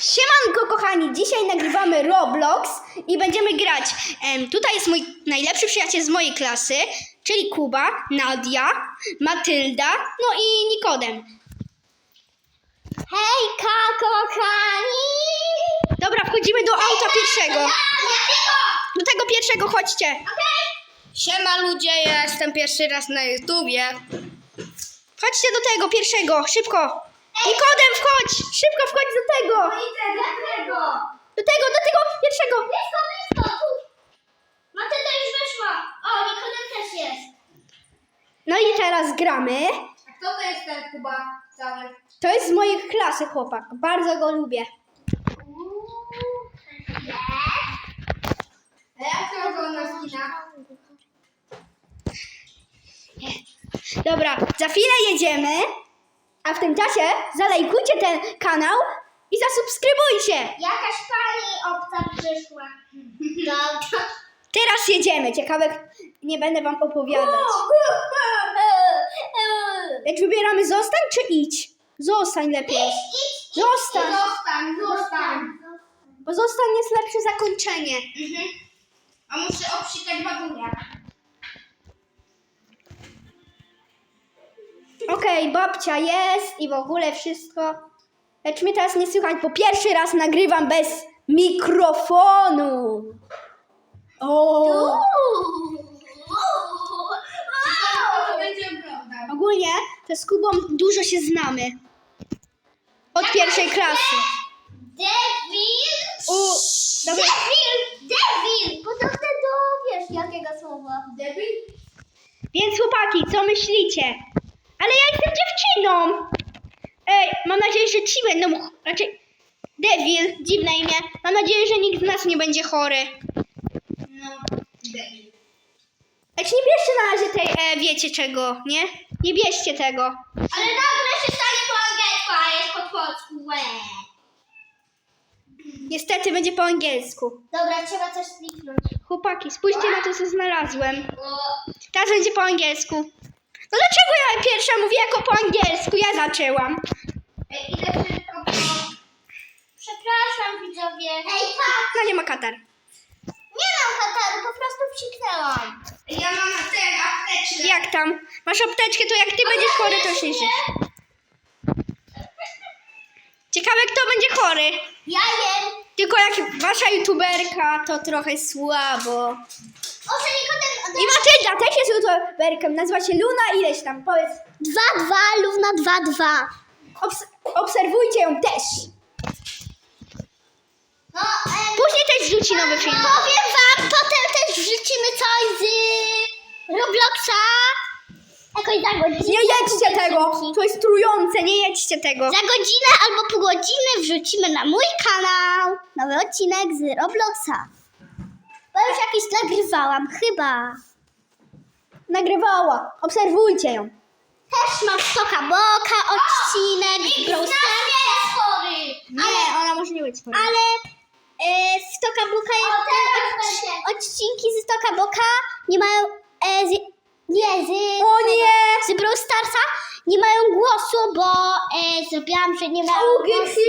Siemanko kochani, dzisiaj nagrywamy Roblox i będziemy grać. Em, tutaj jest mój najlepszy przyjaciel z mojej klasy, czyli Kuba, Nadia, Matylda, no i Nikodem. Hejka, kochani! Dobra, wchodzimy do auta pierwszego. Do tego pierwszego chodźcie. Siema ludzie, ja jestem pierwszy raz na YouTubie. Chodźcie do tego pierwszego, szybko. Nikodem, wchodź! Szybko wchodź do tego! Dlaczego? Do tego, do tego pierwszego! Blisko, blisko, tu! Matylda już wyszła. O, Nikodem też jest. No i teraz gramy. A kto to jest ten Kuba cały? To jest z mojej klasy chłopak. Bardzo go lubię. A jak się na skina? Dobra, za chwilę jedziemy, a w tym czasie zalajkujcie ten kanał i zasubskrybujcie. Jakaś pani obca przyszła. Dobra. Teraz jedziemy. Ciekawe, nie będę wam opowiadać. Jak wybieramy zostań czy idź? Zostań lepiej. Zostań, Zostań, zostań. bo zostań jest lepsze zakończenie. Mhm. A muszę obsikać babunia. Okej, babcia jest i w ogóle wszystko. Lecz mnie teraz nie słychać, bo pierwszy raz nagrywam bez mikrofonu. O! To będzie oglądał? Ogólnie to z Kubą dużo się znamy. Od pierwszej klasy. Devil! U, dobra. Devil! Devil! Bo to wtedy wiesz jakiego słowa. Debil? Więc chłopaki, co myślicie? Ale ja jestem dziewczyną. Ej, mam nadzieję, że ci będą raczej Devil, dziwne imię. Mam nadzieję, że nikt z nas nie będzie chory. No, debil. Lecz nie bierzcie na razie tej, e, wiecie czego, nie? Nie bierzcie tego. Ale nagle się stanie po angielsku, a jest po polsku. Łe. Niestety będzie po angielsku. Dobra, trzeba coś kliknąć. Chłopaki, spójrzcie na to, co znalazłem. Teraz będzie po angielsku. No dlaczego ja pierwsza mówię jako po angielsku? Ja zaczęłam. Ej, idę szybko po... Przepraszam widzowie. Ej, tak! No nie ma katar. Nie mam kataru, po prostu psiknęłam. Ja mam ten apteczkę. Jak tam? Masz apteczkę, to jak ty będziesz chory, to się żyć. Ciekawe, kto będzie chory. Ja jem. Tylko jak wasza youtuberka, to trochę słabo. I Matylda też jest youtuberką, nazywa się Luna ileś tam, powiedz. 2-2, Lówna 2-2. Obs- obserwujcie ją też. No, em, Później też wrzuci nowy film. powiem wam, potem też wrzucimy coś z Robloxa. Jakoś za godzinę. Nie jedźcie tego, to jest trujące, nie jedźcie tego. Za godzinę albo pół godziny wrzucimy na mój kanał nowy odcinek z Robloxa. Już jakiś nagrywałam, chyba. Nagrywała, obserwujcie ją. Też mam Stoka Boka odcinek z Brawl. Nie, ona może nie być chory. Ale e, Stoka Boka odc- odcinki z Stoka Boka nie mają e, z, nie, z, O nie! z Brawl Starsa nie mają głosu, bo e, zrobiłam, że nie mają głosu.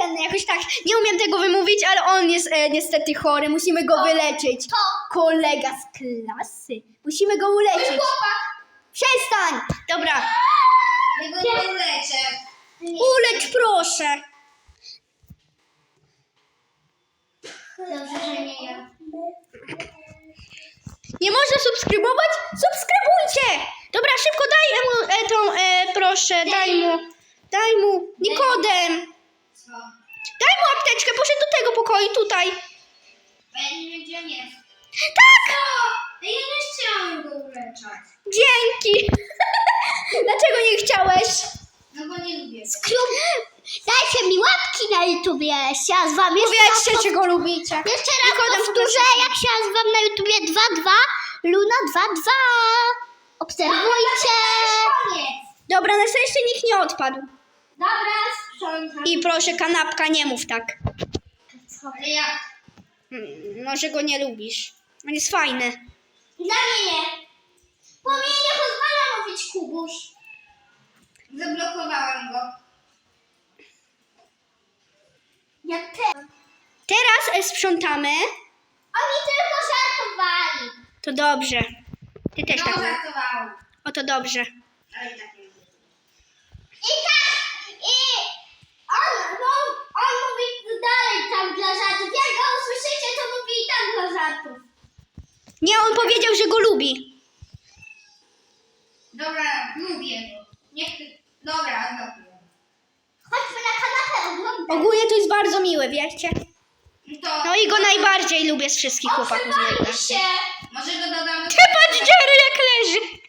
Ten, jakoś tak, nie umiem tego wymówić, ale on jest e, niestety chory, musimy go wyleczyć. Kolega z klasy, musimy go uleczyć. Przestań! Dobra, Ja go nie uleczę. ulecz proszę. Dobrze, że nie ja. Nie można subskrybować? Subskrybujcie! Dobra, szybko daj mu e, tą, e, proszę, daj mu, daj mu, Nikodem. Co? Daj mu apteczkę, poszedł do tego pokoju, tutaj. A ja nie wiem, gdzie on jest. Tak! Ja nie chciałam go uleczać. Dzięki! Dlaczego nie chciałeś? No bo nie lubię go. Dajcie mi łapki na YouTubie. Ja z wami Powiedzcie, czy go lubicie. Jeszcze raz Nikodem, powtórzę, jak się nazywam na YouTubie 2-2, Luna 2-2. Obserwujcie. Dobra, na szczęście nikt nie odpadł. Dobra, sprzątam. I proszę, kanapka, nie mów tak. Ale jak? Mm, Może go nie lubisz. On jest fajny. Dla mnie nie. Bo mnie nie pozwala mówić Kubuś. Zablokowałam go. Ja też. Teraz e, sprzątamy. Oni tylko żartowali. To dobrze. Ty też tak. No, mów. żartowałam. O to dobrze. Ale i tak nie. I tak, i on, no, on mówi dalej tam dla żartów. Jak go usłyszycie, to mówi i tam dla żartów. Nie, on powiedział, że go lubi. Dobra, lubię go. Niech. Dobra, dobra. Chodźmy na kanapę oglądać. Ogólnie to jest bardzo miłe, wiecie? To... No i go najbardziej lubię z wszystkich chłopaków z się. Może go dodamy... Ty patrz Jerry jak leży.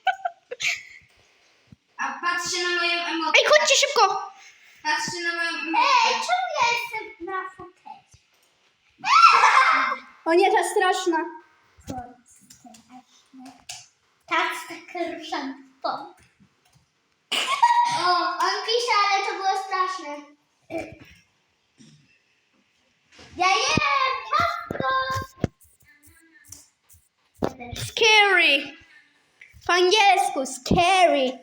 A patrzcie na moją emocję. Ej, chodźcie szybko. Patrzcie na moją Ej, emocję. czemu ja jestem na fotelu? O nie, ta straszna. Tak, z taką szampą. O, on pisze, ale to było straszne. Ja jem, też. Scary. Po angielsku, scary.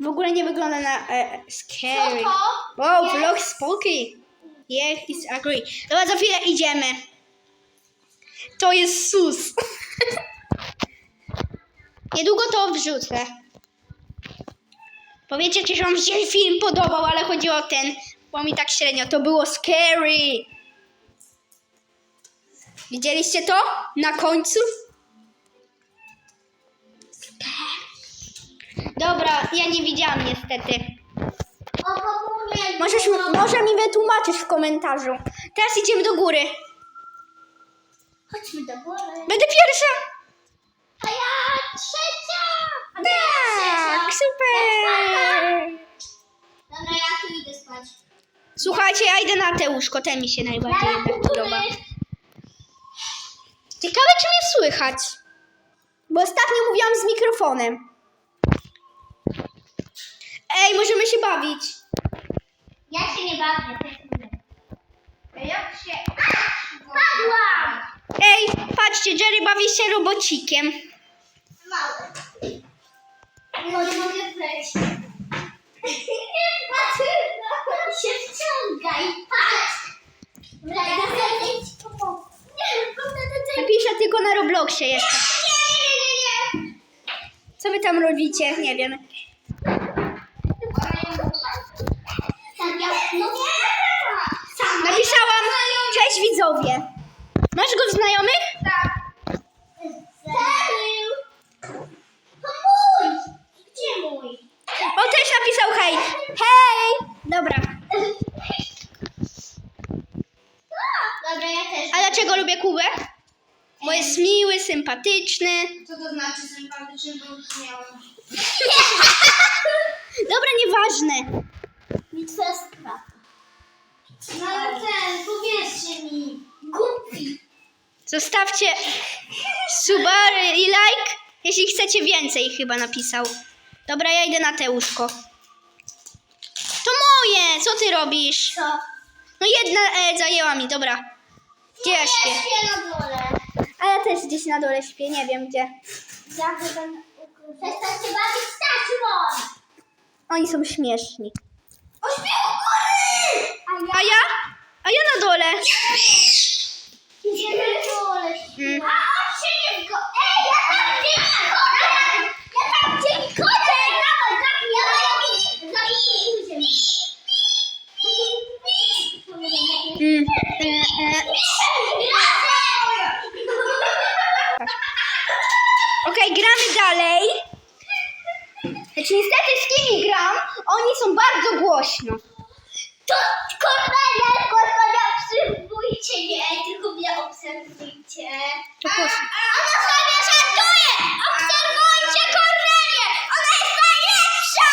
W ogóle nie wygląda na e, scary. Co to? Wow, Jest. vlog spooky. Yeah, he's agree. Dobra, za chwilę idziemy. To jest sus. Niedługo to wrzucę. Powiecie, czy wam się film podobał, ale chodzi o ten, bo mi tak średnio. To było scary. Widzieliście to? Na końcu? Dobra, ja nie widziałam niestety. Możesz, może mi wytłumaczysz w komentarzu. Teraz idziemy do góry. Chodźmy do góry. Będę pierwsza. A ja trzecia. A ty ja Tak, trzecia. Super. Dobra, ja tu idę spać. Słuchajcie, ja idę na te łóżko, te mi się najbardziej Ja jednak do podoba. Ciekawe, czy mnie słychać. Bo ostatnio mówiłam z mikrofonem. Ej, możemy się bawić. Ja się nie bawię. Jak się... Padłam. Ej, patrzcie, Jerry bawi się robocikiem. Mały. No nie mogę wejść. Patrz, no, się wciągaj, patrz. Nie, pomogę ci. Napiszę tylko na Robloxie jeszcze. Nie, nie, nie, nie. Co wy tam robicie? Nie wiem. Tak, ja, no nie. Sama. Napisałam, cześć widzowie. Masz go w znajomych? Tak. Serio? To mój. Gdzie mój? O, też napisał hej. Hej! Dobra. Dobra, ja też. A dlaczego lubię Kubę? Bo jest miły, sympatyczny. Co to znaczy sympatyczny, bo już miałam. Dobra, nieważne. Mi twoja sprawa. No ale ten, powiedzcie mi. Głupi. Zostawcie suba i like, jeśli chcecie więcej, chyba napisał. Dobra, ja idę na te łóżko. To moje! Co ty robisz? Co? No jedna e, zajęła mi, dobra. Gdzie ja śpię? Ja śpię na dole. A ja też gdzieś na dole śpię, nie wiem gdzie. Ja będę... Przestań się bawić Stasiu! Oni są śmieszni. O śpię u góry! A ja? A ja na dole. Idziemy na dole. Mm. A on się nie zgo... Ej, ja tam gdzie! Ja tam gdzie nikogo! Dawaj, zabij, ja zabij! Zabij! Mm. E, e. Okej, gramy dalej. Znaczy niestety z kimi gram, oni są bardzo głośno. To Kornelia, Kornelia, obserwujcie mnie, tylko mnie obserwujcie. To co? Ona sobie żartuje! Obserwujcie Kornelię! Ona jest najlepsza!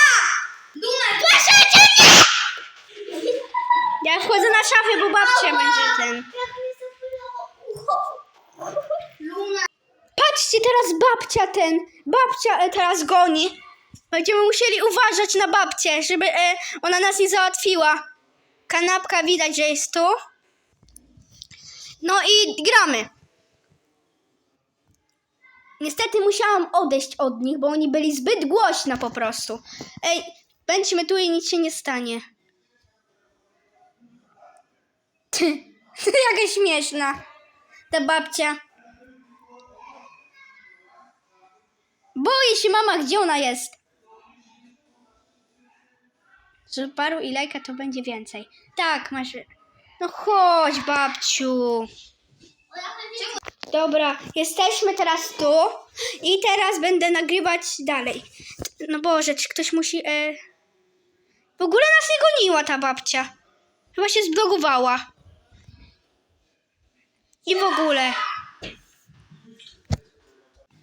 Luna, Słyszycie mnie? Ja wchodzę na szafę, bo babcia będzie ten. teraz babcia ten, babcia e, teraz goni. Będziemy musieli uważać na babcię, żeby e, ona nas nie załatwiła. Kanapka widać, że jest tu. No i gramy. Niestety musiałam odejść od nich, bo oni byli zbyt głośna po prostu. Ej, będziemy tu i nic się nie stanie. Jaka śmieszna ta babcia. Boję się mama, gdzie ona jest. Z paru i lajka to będzie więcej. Tak, masz. No chodź, babciu. Dobra, jesteśmy teraz tu i teraz będę nagrywać dalej. No Boże, czy ktoś musi. E... W ogóle nas nie goniła ta babcia. Chyba się zblogowała. I w ogóle.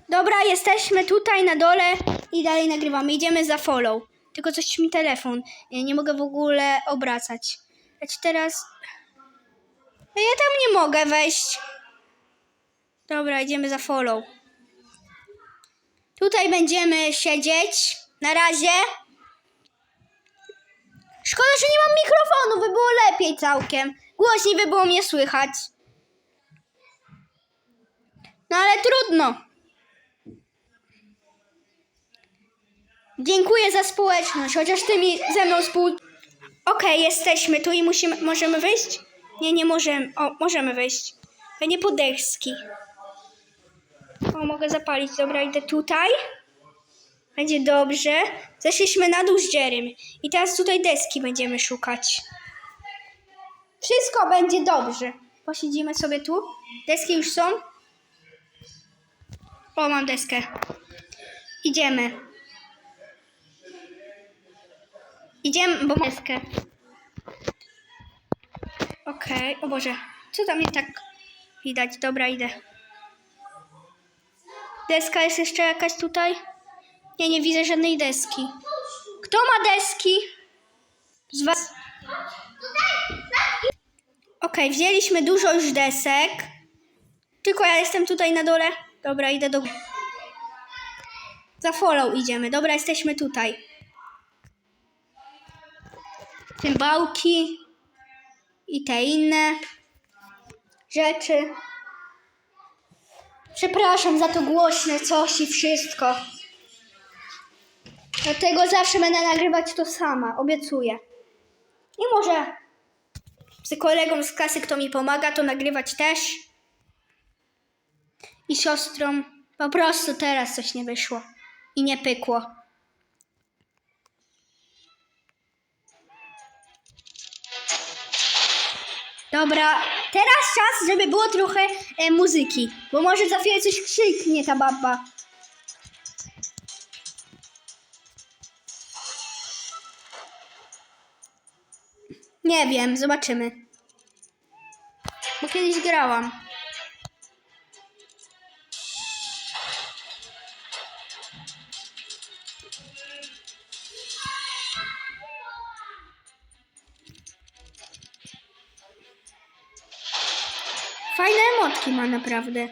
Dobra, jesteśmy tutaj na dole i dalej nagrywamy. Idziemy za follow. Tylko coś mi telefon. Ja nie mogę w ogóle obracać. Lecz teraz. A Ja tam nie mogę wejść. Dobra, idziemy za follow. Tutaj będziemy siedzieć. Na razie. Szkoda, że nie mam mikrofonu, by było lepiej całkiem. Głośniej by było mnie słychać. No ale trudno. Dziękuję za społeczność, chociaż ty mi ze mną współ... Okej, jesteśmy tu i musimy... Możemy wyjść? Nie, nie możemy. O, możemy wyjść. To nie po deski. O, mogę zapalić. Dobra, idę tutaj. Będzie dobrze. Zeszliśmy na dół z. I teraz tutaj deski będziemy szukać. Wszystko będzie dobrze. Posiedzimy sobie tu. Deski już są. O, mam deskę. Idziemy. Idziemy, bo mam deskę. Okej, o Boże. Co tam nie tak widać? Dobra, idę. Deska jest jeszcze jakaś tutaj? Nie, nie widzę żadnej deski. Kto ma deski? Z was? Okej, wzięliśmy dużo już desek. Tylko ja jestem tutaj na dole. Dobra, idę do... Za follow idziemy. Dobra, jesteśmy tutaj. Cymbałki i te inne rzeczy. Przepraszam za to głośne coś i wszystko. Dlatego zawsze będę nagrywać to sama, obiecuję. I może z kolegą z klasy, kto mi pomaga, to nagrywać też. I siostrą. Po prostu teraz coś nie wyszło. I nie pykło. Dobra, teraz czas, żeby było trochę e, muzyki. Bo może za chwilę coś krzyknie ta baba. Nie wiem, zobaczymy. Bo kiedyś grałam. Naprawdę.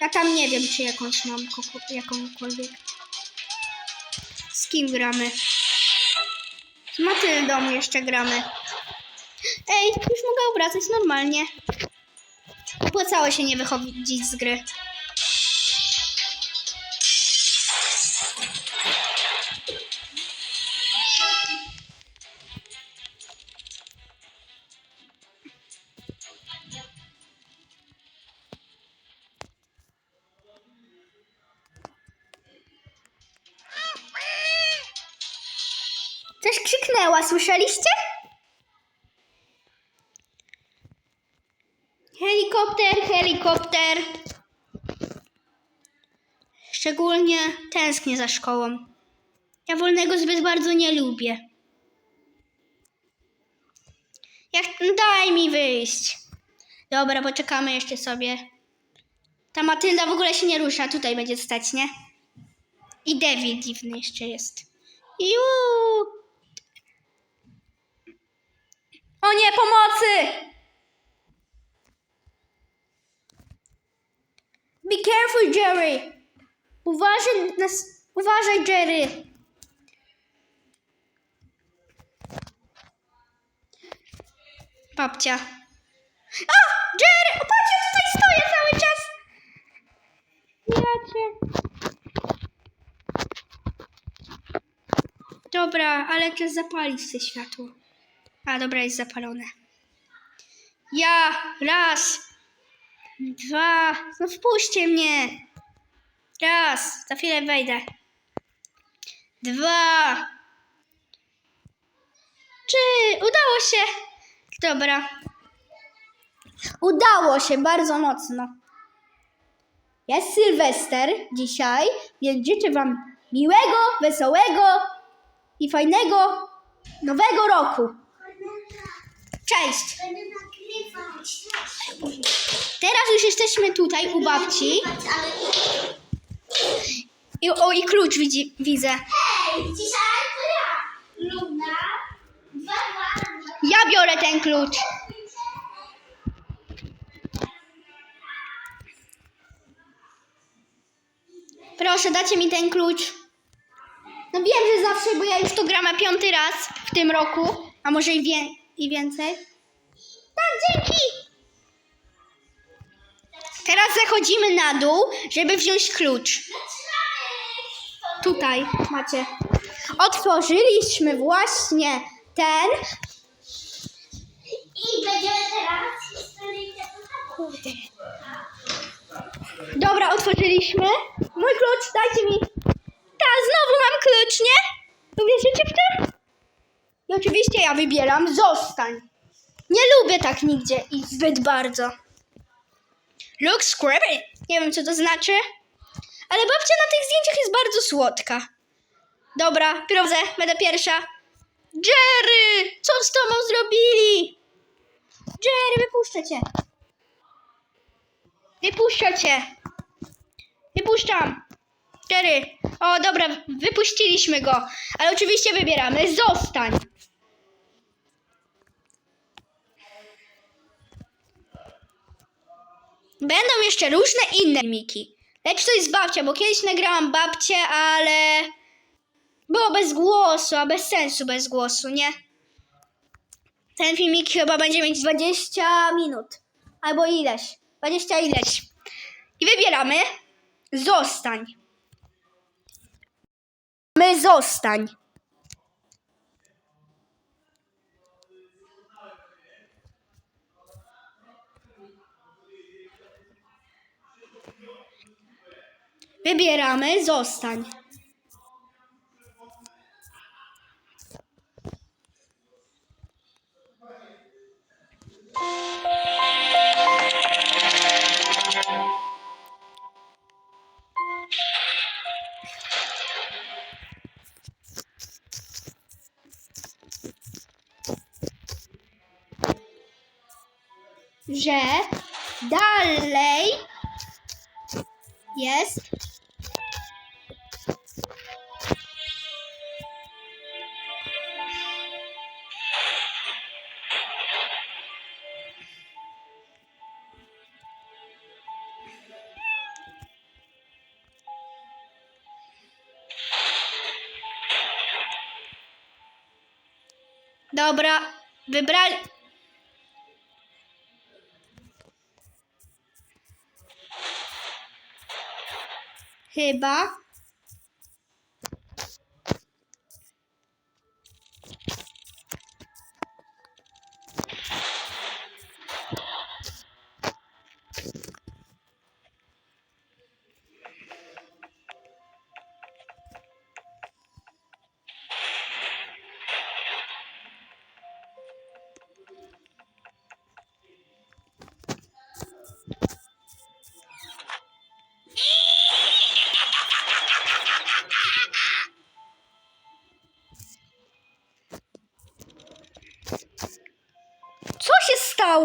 Ja tam nie wiem, czy jakąś mam, jakąkolwiek. Z kim gramy? Z Matyldą jeszcze gramy. Ej, już mogę obracać normalnie. Opłacało się nie wychodzić z gry. Krzyknęła, słyszeliście? Helikopter, helikopter. Szczególnie tęsknię za szkołą. Ja wolnego zbyt bardzo nie lubię. Jak, no daj mi wyjść. Dobra, poczekamy jeszcze sobie. Ta Matylda w ogóle się nie rusza. Tutaj będzie stać, nie? I Devil dziwny jeszcze jest. Juuu. O nie, pomocy! Be careful, Jerry! Uważaj, nas, uważaj, Jerry! Babcia. A! Jerry! O, patrz, ja tutaj stoję cały czas! Ja cię... Dobra, ale czas zapalić te światło. A, dobra, jest zapalone. Ja. Raz. Dwa. No wpuśćcie mnie. Raz. Za chwilę wejdę. Dwa. Czy udało się? Dobra. Udało się bardzo mocno. Jest Sylwester dzisiaj, więc życzę Wam miłego, wesołego i fajnego nowego roku. Cześć! Będę nagrywać. Teraz już jesteśmy tutaj u babci. Ale... I, o, i klucz widzi, widzę. Hej, dzisiaj to ja. Luna. Dwa, dwa, dwa. Ja biorę ten klucz. Proszę, dacie mi ten klucz. No wiem, że zawsze, bo ja już to gram piąty raz w tym roku, a może i, wie, i więcej. Tak, dzięki! Teraz zachodzimy na dół, żeby wziąć klucz. Tutaj macie. Otworzyliśmy właśnie ten. I będziemy teraz Kurde. Dobra, otworzyliśmy. Mój klucz, dajcie mi. Ta, znowu mam klucz, nie? Uwierzycie w to? I oczywiście ja wybieram zostań. Nie lubię tak nigdzie i zbyt bardzo. Looks creepy. Nie wiem, co to znaczy. Ale babcia na tych zdjęciach jest bardzo słodka. Dobra, prowadzę, będę pierwsza. Jerry! Co z tobą zrobili? Jerry, wypuszczę cię. Wypuszczę cię. Wypuszczam. Cztery. O, dobra, wypuściliśmy go. Ale oczywiście wybieramy. Zostań. Będą jeszcze różne inne filmiki. Lecz to jest babcia, bo kiedyś nagrałam babcię, ale było bez głosu, a bez sensu bez głosu, nie? Ten filmik chyba będzie mieć 20 minut. Albo ileś. 20 ileś. I wybieramy zostań. My zostań. Wybieramy zostań. Dobra, wybrali. Chyba.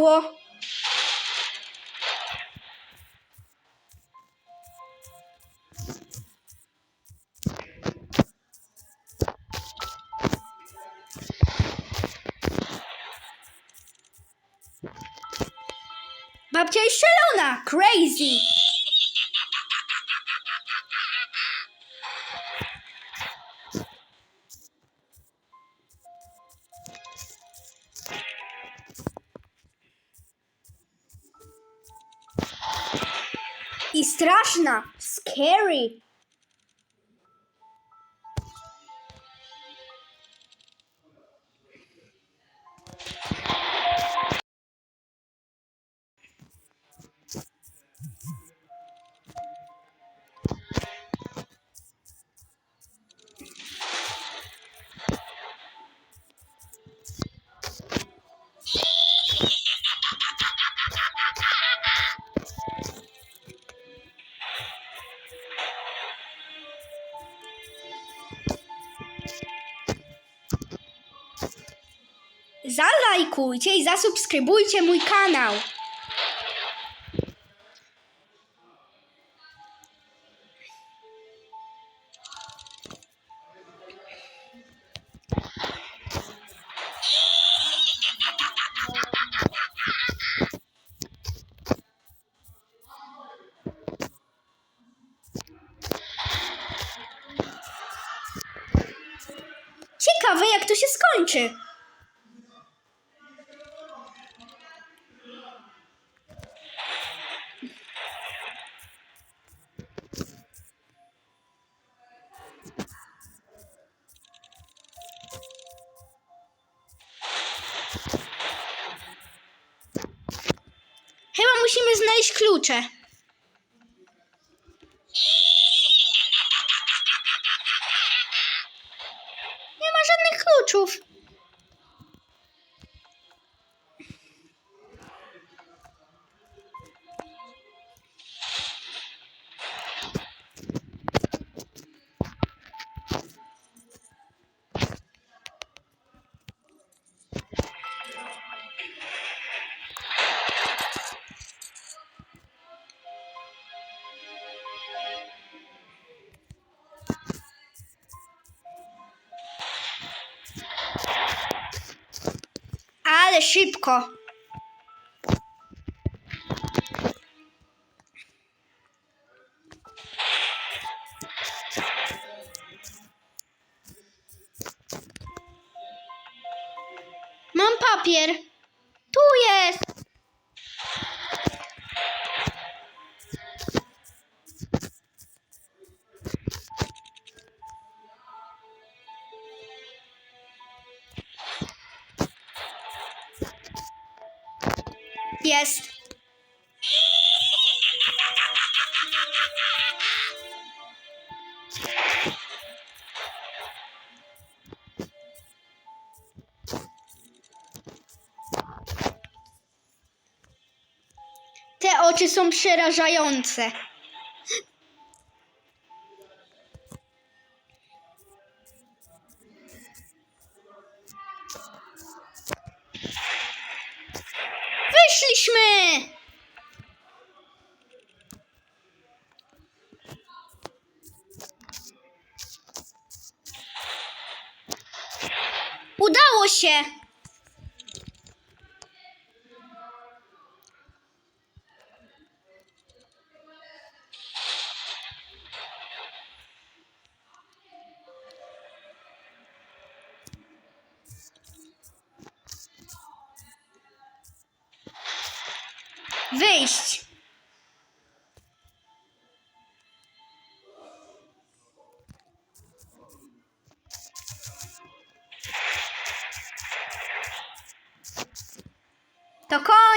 Stało? Babcia jest szalona! Crazy! I straszna! Scary! I zasubskrybujcie mój kanał. Musimy znaleźć klucze. Nie ma żadnych kluczów. Szybko. Mam papier. Są przerażające. Wyszliśmy! Udało się!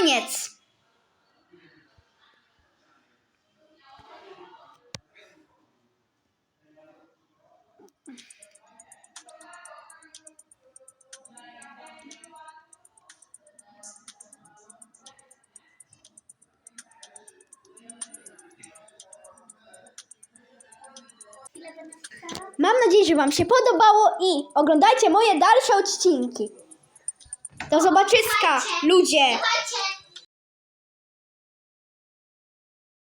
Koniec! Mam nadzieję, że Wam się podobało i oglądajcie moje dalsze odcinki. Do zobaczyska, ludzie!